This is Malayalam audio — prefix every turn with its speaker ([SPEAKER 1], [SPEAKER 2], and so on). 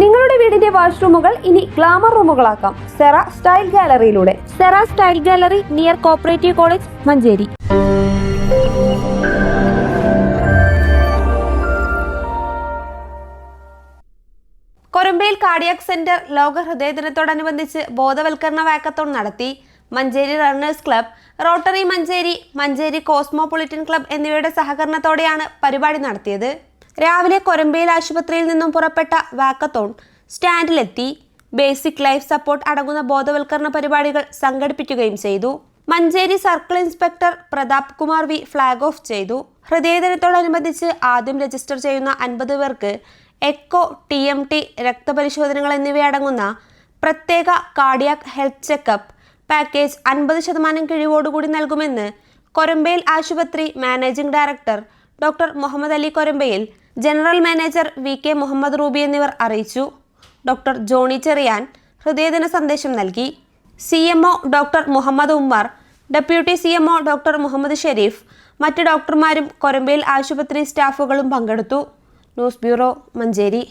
[SPEAKER 1] നിങ്ങളുടെ വീടിന്റെ വാഷ്റൂമുകൾ ഇനി ഗ്ലാമർ റൂമുകളാക്കാം. Cera style ഗാലറിയിലൂടെ. Cera style gallery near co-operative college Manjeri. Korambayil cardiac centre ലോക ഹൃദയ ദിനത്തോടനുബന്ധിച്ച് ബോധവൽക്കരണ വാക്കത്തോൺ നടത്തി Manjeri runners club rotary Manjeri Manjeri cosmopolitan club എന്നിവയുടെ സഹകരണത്തോടെയാണ് പരിപാടി നടത്തിയത്. രാവിലെ കൊരമ്പയിൽ ആശുപത്രിയിൽ നിന്നും പുറപ്പെട്ട വാക്കത്തോൺ സ്റ്റാൻഡിലെത്തി ബേസിക് ലൈഫ് സപ്പോർട്ട് അടങ്ങുന്ന ബോധവൽക്കരണ പരിപാടികൾ സംഘടിപ്പിക്കുകയും ചെയ്തു. Manjeri circle inspector Pratap Kumar V flag off ചെയ്തു. ഹൃദയദിനത്തോടനുബന്ധിച്ച് ആദ്യം രജിസ്റ്റർ ചെയ്യുന്ന അൻപത് പേർക്ക് എക്കോ ടി എം ടി രക്തപരിശോധനകൾ എന്നിവയടങ്ങുന്ന പ്രത്യേക കാർഡിയാക് ഹെൽത്ത് ചെക്കപ്പ് പാക്കേജ് അൻപത് ശതമാനം കിഴിവോടുകൂടി നൽകുമെന്ന് കൊരമ്പയിൽ ആശുപത്രി managing director doctor Muhammad Ali Korambayil general manager V K Muhammad Ruby എന്നിവർ അറിയിച്ചു. ഡോക്ടർ ജോണി ചെറിയാൻ ഹൃദയദിന സന്ദേശം നൽകി. C M O doctor Muhammad Ummer deputy C M O doctor Muhammad Sherif മറ്റ് ഡോക്ടർമാരും കൊരമ്പയിൽ ആശുപത്രി സ്റ്റാഫുകളും പങ്കെടുത്തു. News bureau Manjeri.